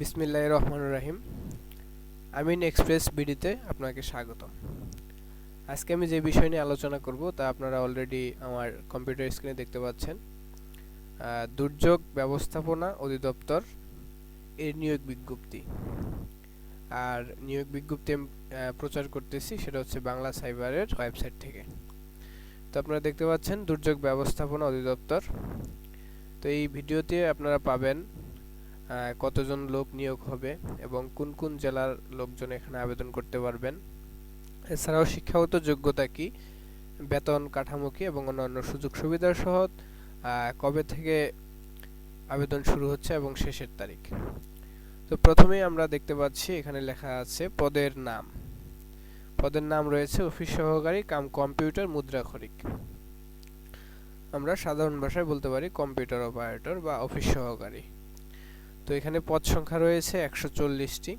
বিসমিল্লাহ রহমান রাহিম। আমিন এক্সপ্রেস বিডিতে আপনাকে স্বাগত আজকে আমি যে বিষয় নিয়ে আলোচনা করব তা আপনারা অলরেডি আমার কম্পিউটার স্ক্রিনে দেখতে পাচ্ছেন। দুর্যোগ ব্যবস্থাপনা অধিদপ্তর এর নিয়োগ বিজ্ঞপ্তি। আর নিয়োগ বিজ্ঞপ্তি আমি প্রচার করতেছি সেটা হচ্ছে বাংলা সাইবারের ওয়েবসাইট থেকে। তো আপনারা দেখতে পাচ্ছেন দুর্যোগ ব্যবস্থাপনা অধিদপ্তর। তো এই ভিডিওতে আপনারা পাবেন কতজন লোক নিয়োগ হবে এবং কোন কোন জেলার লোকজন এখানে আবেদন করতে পারবেন। এছাড়াও শিক্ষাগত যোগ্যতা কি, বেতন কাঠামো কি এবং অন্যান্য সুযোগ সুবিধার সহ কবে থেকে আবেদন শুরু হচ্ছে এবং শেষের তারিখ। তো প্রথমেই আমরা দেখতে পাচ্ছি, এখানে লেখা আছে পদের নাম। পদের নাম রয়েছে অফিস সহকারী কাম কম্পিউটার মুদ্রা মুদ্রাক্ষরিক আমরা সাধারণ ভাষায় বলতে পারি কম্পিউটার অপারেটর বা অফিস সহকারী। তো এখানে পদ সংখ্যা রয়েছে একশো চল্লিশটি।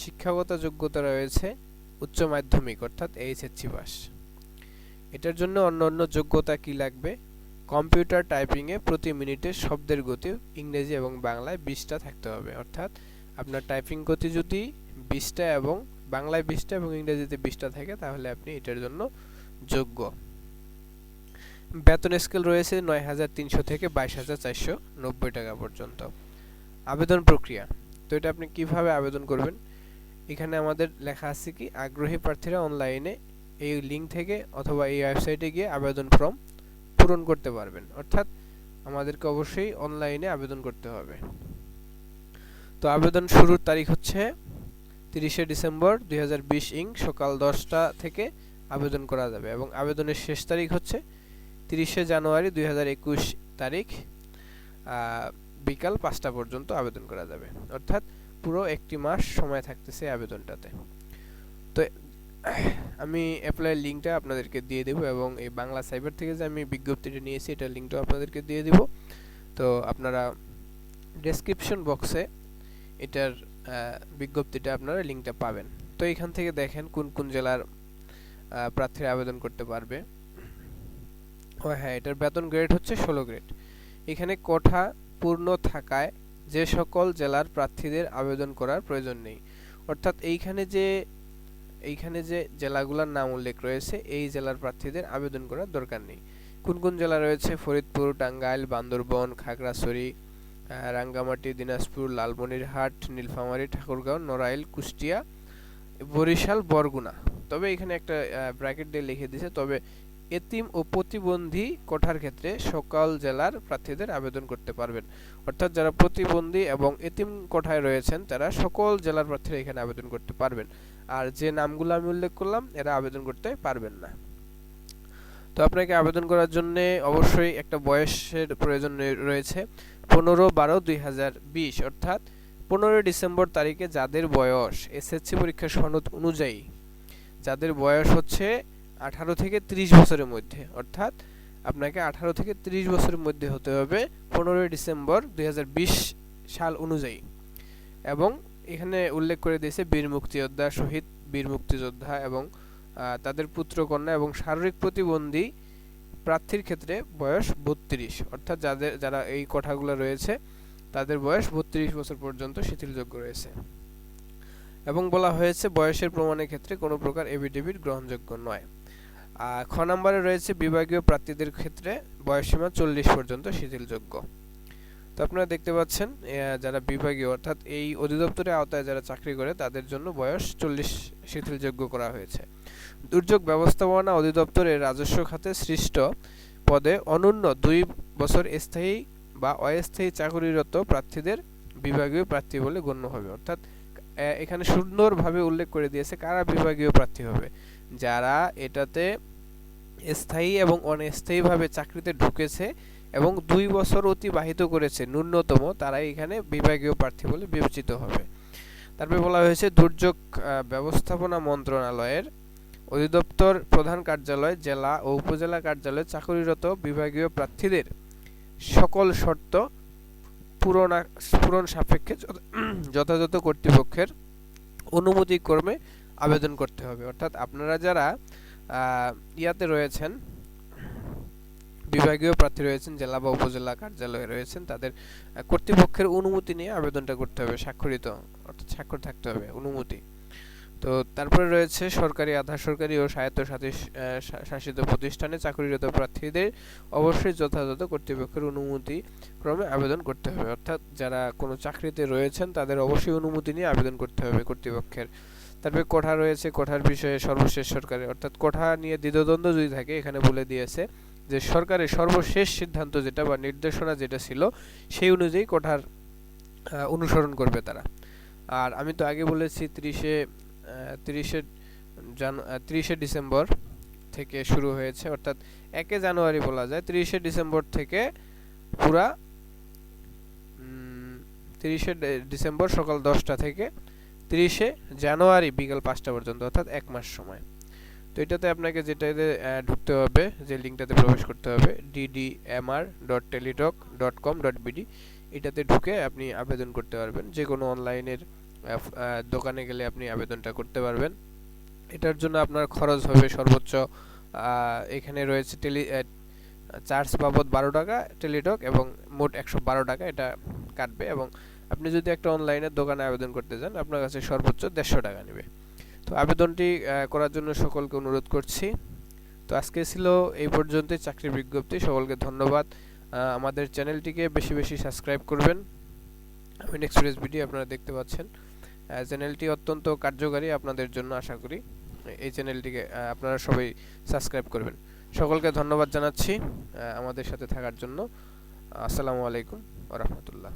শিক্ষাগত যোগ্যতা রয়েছে উচ্চ মাধ্যমিক, অর্থাৎ এইচএসসি পাস। এটার জন্য অন্য অন্য যোগ্যতা কি লাগবে? কম্পিউটার টাইপিংয়ে প্রতি মিনিটে শব্দের গতি ইংরেজি এবং বাংলায় বিশটা থাকতে হবে। অর্থাৎ আপনার টাইপিং গতি যদি বিশটা এবং বাংলায় বিশটা এবং ইংরেজিতে বিশটা থাকে, তাহলে আপনি এটার জন্য যোগ্য। বেতন স্কেল রয়েছে নয় হাজার তিনশো থেকে বাইশ হাজার চারশো নব্বই টাকা পর্যন্ত। আবেদন প্রক্রিয়া। তো এটা আপনি কীভাবে আবেদন করবেন? এখানে আমাদের লেখা আছে কি, আগ্রহী প্রার্থীরা অনলাইনে এই লিঙ্ক থেকে অথবা এই ওয়েবসাইটে গিয়ে আবেদন ফর্ম পূরণ করতে পারবেন। অর্থাৎ আমাদেরকে অবশ্যই অনলাইনে আবেদন করতে হবে। তো আবেদন শুরুর তারিখ হচ্ছে তিরিশে ডিসেম্বর দুই হাজার বিশ ইং, সকাল দশটা থেকে আবেদন করা যাবে এবং আবেদনের শেষ তারিখ হচ্ছে তিরিশে জানুয়ারি দুই হাজার একুশ তারিখ। বিকাল পাঁচটা পর্যন্ত আবেদন করা যাবে। অর্থাৎ পুরো একটি মাস সময় থাকতেছে আবেদনটাতে। তো, আমি অ্যাপ্লাই লিঙ্কটা আপনাদেরকে দিয়ে দেবো এবং এই বাংলা সাইবার থেকে যে আমি বিজ্ঞপ্তিটা নিয়েছি, এটার লিঙ্কটাও আপনাদেরকে দিয়ে দিব। তো, আপনারা ডেসক্রিপশন বক্সে এটার বিজ্ঞপ্তিটা আপনারা লিঙ্কটা পাবেন। তো, এখান থেকে দেখেন কোন কোন জেলার প্রার্থীরা আবেদন করতে পারবে। ও হ্যাঁ এটার বেতন গ্রেড হচ্ছে ষোলো গ্রেড এখানে কোঠা পূর্ণ থাকায় যে সকল জেলার প্রার্থীদের আবেদন করার প্রয়োজন নেই। অর্থাৎ এইখানে যে এইখানে যে জেলাগুলোর নাম উল্লেখ রয়েছে, এই জেলার প্রার্থীদের আবেদন করার দরকার নেই। কোন কোন জেলা রয়েছে? ফরিদপুর, টাঙ্গাইল, বান্দরবন, খাগড়াছড়ি রাঙ্গামাটি, দিনাজপুর, লালমনিরহাট, নীলফামারী, ঠাকুরগাঁও, নড়াইল, কুষ্টিয়া, বরিশাল, বরগুনা। তবে এখানে একটা ব্র্যাকেট দিয়ে লিখে দিয়েছে। তবে এতিম ও প্রতিবন্ধী কোঠার ক্ষেত্রে সকল জেলার প্রার্থীদের আবেদন করতে পারবেন। অর্থাৎ যারা প্রতিবন্ধী এবং এতিম কোঠায় রয়েছেন, তারা সকল জেলার প্রার্থীরা এখানে আবেদন করতে পারবেন। আর যে নামগুলো আমি উল্লেখ করলাম, এরা আবেদন করতে পারবেন না। তো আপনাকে আবেদন করার জন্য অবশ্যই একটা বয়সের প্রয়োজন রয়েছে। পনেরো বারো দুই অর্থাৎ পনেরোই ডিসেম্বর তারিখে যাদের বয়স, এসএসসি পরীক্ষার সনদ অনুযায়ী, যাদের বয়স হচ্ছে আঠারো থেকে ত্রিশ বছরের মধ্যে, অর্থাৎ আপনাকে আঠারো থেকে ত্রিশ বছরের মধ্যে হতে হবে পনেরোই ডিসেম্বর দুই হাজার বিশ সাল অনুযায়ী। এবং এখানে উল্লেখ করে দিয়েছে বীর মুক্তিযোদ্ধা, শহীদ বীর মুক্তিযোদ্ধা এবং তাদের পুত্রকন্যা এবং শারীরিক প্রতিবন্ধী প্রার্থীর ক্ষেত্রে বয়স বত্রিশ। অর্থাৎ যাদের, যারা এই কথাগুলো রয়েছে, তাদের বয়স বত্রিশ বছর পর্যন্ত শিথিলযোগ্য রয়েছে। এবং বলা হয়েছে বয়সের প্রমাণের ক্ষেত্রে কোনো প্রকার এফিডেভিট গ্রহণযোগ্য নয়। খ নম্বরে রয়েছে বিভাগীয় প্রার্থীদের ক্ষেত্রে বয়সসীমা চল্লিশ পর্যন্ত শিথিলযোগ্য। তো আপনারা দেখতে পাচ্ছেন যারা বিভাগীয় অর্থাৎ এই অধিদপ্তরের আওতায় যারা চাকরি করে, তাদের জন্য বয়স চল্লিশ শিথিলযোগ্য করা হয়েছে। দুর্যোগ ব্যবস্থাপনা অধিদপ্তরের রাজস্ব খাতে সৃষ্ট পদে অনন্য দুই বছর স্থায়ী বা অস্থায়ী চাকরিরত প্রার্থীদের বিভাগীয় প্রার্থী বলে গণ্য হবে। অর্থাৎ এখানে সুন্দরভাবে উল্লেখ করে দিয়েছে কারা বিভাগীয় প্রার্থী হবে। যারা এটাতে স্থায়ী এবং অস্থায়ীভাবে চাকরিতে ঢুকেছে এবং দুই বছর অতিবাহিত করেছে ন্যূনতম তারা এখানে বিভাগীয় প্রার্থী বলে বিবেচিত হবে। তারপরে বলা হয়েছে, দুর্যোগ ব্যবস্থাপনা মন্ত্রণালয়ের অধিদপ্তর প্রধান কার্যালয়, জেলা ও উপজেলা কার্যালয়ে চাকরিরত বিভাগীয় প্রার্থীদের সকল শর্ত পূরণা, পূরণ সাপেক্ষে যথাযথ কর্তৃপক্ষের অনুমতি ক্রমে আবেদন করতে হবে। অর্থাৎ আপনারা যারা ইয়াতে রয়েছেন বিভাগীয় প্রার্থী রয়েছেন জেলা বা উপজেলা কার্যালয়ে রয়েছেন তাদের কর্তৃপক্ষের অনুমতি নিয়ে আবেদনটা করতে হবে স্বাক্ষরিত অর্থাৎ স্বাক্ষর থাকতে হবে অনুমতি। তো তারপরে রয়েছে সরকারি আধা সরকারি ও স্বায়ত্তশাসিত আহ, শাসিত প্রতিষ্ঠানে চাকরিরত প্রার্থীদের অবশ্যই যথাযথ কর্তৃপক্ষের অনুমতি ক্রমে আবেদন করতে হবে। অর্থাৎ যারা কোনো চাকরিতে রয়েছেন তাদের অবশ্যই অনুমতি নিয়ে আবেদন করতে হবে কর্তৃপক্ষের। তারপরে কোঠা রয়েছে, কোঠার বিষয়ে সর্বশেষ সরকারের অর্থাৎ কোঠা নিয়ে দ্বিধাদ্বন্দ্ব যদি থাকে, এখানে বলে দিয়েছে যে সরকারের সর্বশেষ সিদ্ধান্ত যেটা বা নির্দেশনা যেটা ছিল, সেই অনুযায়ী কোঠার অনুসরণ করবে তারা। আর আমি তো আগে বলেছি তিরিশে তিরিশে জান তিরিশে ডিসেম্বর থেকে শুরু হয়েছে, অর্থাৎ একে জানুয়ারি বলা যায়। তিরিশে ডিসেম্বর থেকে পুরা তিরিশে ডিসেম্বর সকাল দশটা থেকে তিরিশে জানুয়ারি বিকাল পাঁচটা পর্যন্ত, অর্থাৎ এক মাস সময়। তো এটাতে আপনাকে যেটাতে ঢুকতে হবে, যে লিঙ্কটাতে প্রবেশ করতে হবে DDMR dot Teletalk dot com dot BD এটাতে ঢুকে আপনি আবেদন করতে পারবেন। যে কোনো অনলাইনের দোকানে গেলে আপনি আবেদনটা করতে পারবেন। এটার জন্য আপনার খরচ হবে সর্বোচ্চ এখানে রয়েছে টেলি চার্জ বাবদ বারো টাকা টেলিটক এবং মোট একশো বারো টাকা এটা কাটবে এবং আপনি যদি একটা অনলাইনের দোকানে আবেদন করতে যান আপনার কাছে সর্বোচ্চ দেড়শো টাকা নেবে। তো আবেদনটি করার জন্য সকলকে অনুরোধ করছি। তো আজকে ছিল এই পর্যন্তই। চাকরির বিজ্ঞপ্তি, সকলকে ধন্যবাদ। আমাদের চ্যানেলটিকে বেশি বেশি সাবস্ক্রাইব করবেন। আমিন এক্সপ্রেস ভিডিও আপনারা দেখতে পাচ্ছেন। চ্যানেলটি অত্যন্ত কার্যকারী আপনাদের জন্য আশা করি। এই চ্যানেলটিকে আপনারা সবাই সাবস্ক্রাইব করবেন। সকলকে ধন্যবাদ জানাচ্ছি আমাদের সাথে থাকার জন্য। আসসালামু আলাইকুম ওরহমতুল্লাহ